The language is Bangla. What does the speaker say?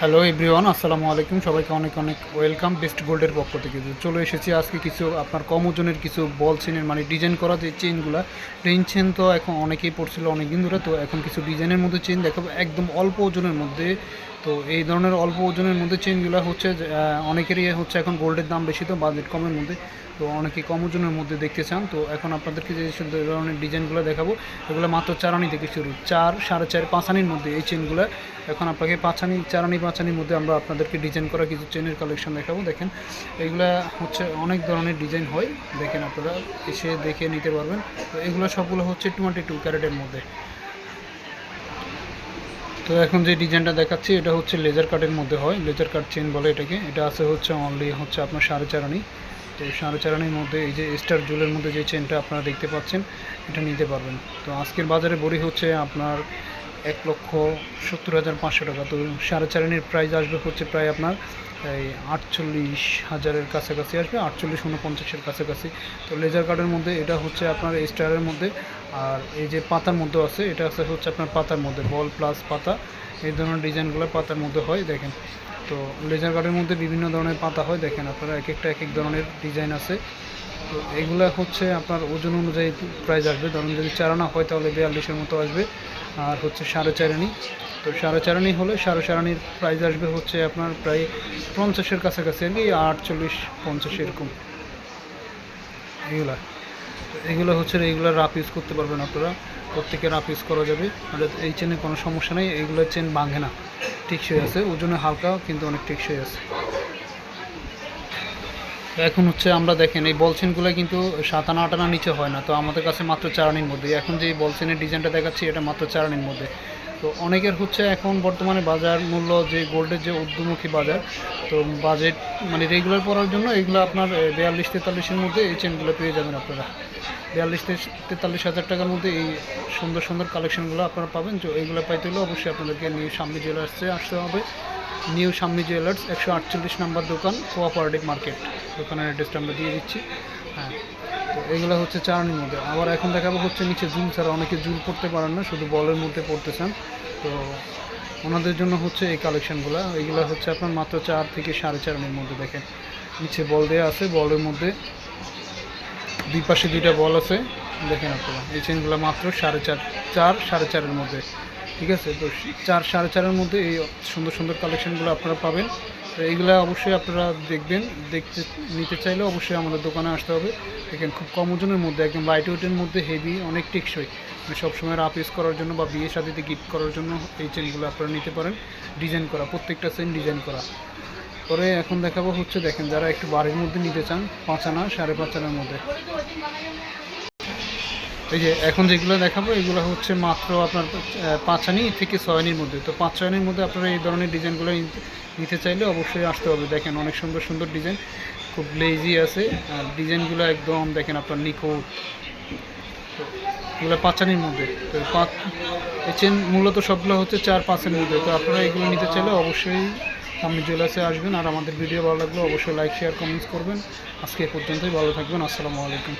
হ্যালো এভরিওয়ান আসসালামু আলাইকুম। সবাইকে অনেক অনেক ওয়েলকাম বেস্ট গোল্ডের পক্ষ থেকে। চলে এসেছি আজকে কিছু আপনার কম ওজনের কিছু বল চেনের মানে ডিজাইন করা যে চেনগুলো রেন চেন তো এখন অনেকেই পড়ছিল অনেক দিন ধরে, তো এখন কিছু ডিজাইনের মধ্যে চেন দেখাবো। একদম অল্প ওজনের মধ্যে তো এই ধরনের অল্প ওজনের মধ্যে চেনগুলো হচ্ছে অনেকেরই হচ্ছে এখন গোল্ডের দাম বেশি তো বাজেট কমের মধ্যে। তো অনেকে কম ওজনের মধ্যে দেখতে চান। তো এখন আপনাদেরকে যে ধরনের ডিজাইনগুলো দেখাবো, এগুলো মাত্র চারানি থেকে শুরু। চার, সাড়ে চার পাঁচানির মধ্যে এই চেনগুলো এখন আপনাকে পাঁচানি চারানি পাঁচানির মধ্যে আমরা আপনাদেরকে ডিজাইন করা কিছু চেনের কালেকশন দেখাবো। দেখেন, এগুলা হচ্ছে অনেক ধরনের ডিজাইন হয়। দেখেন আপনারা এসে দেখে নিতে পারবেন। তো এগুলো সবগুলো হচ্ছে টোয়েন্টি টু ক্যারেটের মধ্যে। তো এখন যে ডিজাইনটা দেখাচ্ছি, এটা হচ্ছে লেজার কাটের মধ্যে হয়। লেজার কাট চেন বলে এটাকে। এটা আছে হচ্ছে অনলি হচ্ছে আপনার সাড়ে চারানি তো সাড়ে চারানির মধ্যে এই যে স্টার জুলের মধ্যে যে চেনটা আপনারা দেখতে পাচ্ছেন, এটা নিতে পারবেন। তো আজকের বাজারে বড়ি হচ্ছে আপনার এক লক্ষ সত্তর হাজার পাঁচশো টাকা। তো সাড়ে চারানির প্রাইস আসবে হচ্ছে প্রায় আপনার এই আটচল্লিশ হাজারের কাছাকাছি আসবে, আটচল্লিশ উনপঞ্চাশের কাছাকাছি। তো লেজার কার্ডের মধ্যে এটা হচ্ছে আপনার স্টারের মধ্যে আর এই যে পাতার মধ্যে আছে, এটা আছে হচ্ছে আপনার পাতার মধ্যে, বল প্লাস পাতা। এই ধরনের ডিজাইনগুলো পাতার মধ্যে হয়, দেখেন। তো লেজার কার্ডের মধ্যে বিভিন্ন ধরনের পাতা হয়, দেখেন আপনারা এক একটা এক এক ধরনের ডিজাইন আছে। তো এগুলো হচ্ছে আপনার ওজন অনুযায়ী প্রাইস আসবে। ধরুন যদি চারানা হয়, তাহলে বিয়াল্লিশের মতো আসবে। আর হচ্ছে সাড়ে চারানি তো সাড়ে চারানি হলে সাড়ে চারানির প্রাইস আসবে হচ্ছে আপনার প্রায় পঞ্চাশের কাছাকাছি, আর কি আটচল্লিশ, পঞ্চাশ এরকম। এগুলা এগুলো হচ্ছে এগুলো রাফ ইউজ করতে পারবেন আপনারা। প্রত্যেকে রাফ ইউজ করা যাবে। আর এই চেনে কোনো সমস্যা নেই এইগুলো চেন ভাঙে না। টেকসই আছে, ওজনে হালকা, কিন্তু অনেক টেকসই আছে। এখন হচ্ছে আমরা দেখেন, এই বলচেনগুলো কিন্তু সাত আনা আট আনা নিচে হয় না, তো আমাদের কাছে মাত্র চারানির মধ্যে। এখন যে বলচেনের ডিজাইনটা দেখাচ্ছি, এটা মাত্র চারানির মধ্যে। তো অনেকের হচ্ছে এখন বর্তমানে বাজার মূল্য যে গোল্ডের যে ঊর্ধ্বমুখী বাজার, তো বাজেট মানে রেগুলার পড়ার জন্য এগুলো আপনার বিয়াল্লিশ তেতাল্লিশের মধ্যে এই চেনগুলো পেয়ে যাবেন আপনারা। বিয়াল্লিশ তেতাল্লিশ হাজার টাকার মধ্যে এই সুন্দর সুন্দর কালেকশনগুলো আপনারা পাবেন। তো এইগুলো পাইতে হলে অবশ্যই আপনাদেরকে নিউ সামনে জুয়েলার্সে আসতে হবে। নিউ সামনি জুয়েলার্স একশো আটচল্লিশ নাম্বার দোকান কোঅপারেটিভ মার্কেট দোকানের অ্যাড্রেসটা আমরা দিয়ে দিচ্ছি। হ্যাঁ। তো এগুলো হচ্ছে চারানির মধ্যে। আবার এখন দেখাবো হচ্ছে নিচে জুল ছাড়া অনেকে জুল পড়তে পারেন না, শুধু বলের মধ্যে পড়তে চান তো ওনাদের জন্য হচ্ছে এই কালেকশনগুলো। এইগুলো হচ্ছে আপনার মাত্র চার থেকে সাড়ে চারানির মধ্যে দেখেন। নিচে বল দেওয়া আছে, বলের মধ্যে দুই পাশে দুইটা বল আছে। দেখেন আপনারা, এই চেনগুলো মাত্র সাড়ে চার চার, সাড়ে চারের মধ্যে। ঠিক আছে? তো চার, সাড়ে চারের মধ্যে এই সুন্দর সুন্দর কালেকশনগুলো আপনারা পাবেন। তো এইগুলো অবশ্যই আপনারা দেখবেন, দেখতে, নিতে চাইলে অবশ্যই আমাদের দোকানে আসতে হবে। দেখেন, খুব কম ওজনের মধ্যে, একদম লাইট ওয়েটের মধ্যে হেভি অনেক টেকসই। মানে সবসময় রাপ ইউজ করার জন্য বা বিয়ে শাদিতে গিফট করার জন্য এই চেনগুলো আপনারা নিতে পারেন। ডিজাইন করা, প্রত্যেকটা চেন ডিজাইন করা। পরে এখন দেখাবো হচ্ছে, দেখেন, যারা একটু বাড়ির মধ্যে নিতে চান পাঁচ আনা সাড়ে পাঁচ আনার মধ্যে। এই যে এখন যেগুলো দেখাবো, এগুলো হচ্ছে মাত্র আপনার পাঁচ আনি থেকে ছয় আনির মধ্যে। তো পাঁচ ছয় আনির মধ্যে আপনারা এই ধরনের ডিজাইনগুলো নিতে- চাইলে অবশ্যই আসতে হবে। দেখেন অনেক সুন্দর সুন্দর ডিজাইন। খুব লেজি আছে। আর ডিজাইনগুলো একদম দেখেন আপনার তো এগুলো পাঁচানির মধ্যে। তো পাঁচ, এই চেন মূলত সবগুলো হচ্ছে চার পাঁচের মধ্যে। তো আপনারা এগুলো নিতে চাইলে অবশ্যই সামনে জুয়েলার্সে আসবেন। আর আমাদের ভিডিও ভালো লাগলে অবশ্যই লাইক শেয়ার কমেন্টস করবেন। আজকে এ পর্যন্তই। ভালো থাকবেন। আসসালামু আলাইকুম।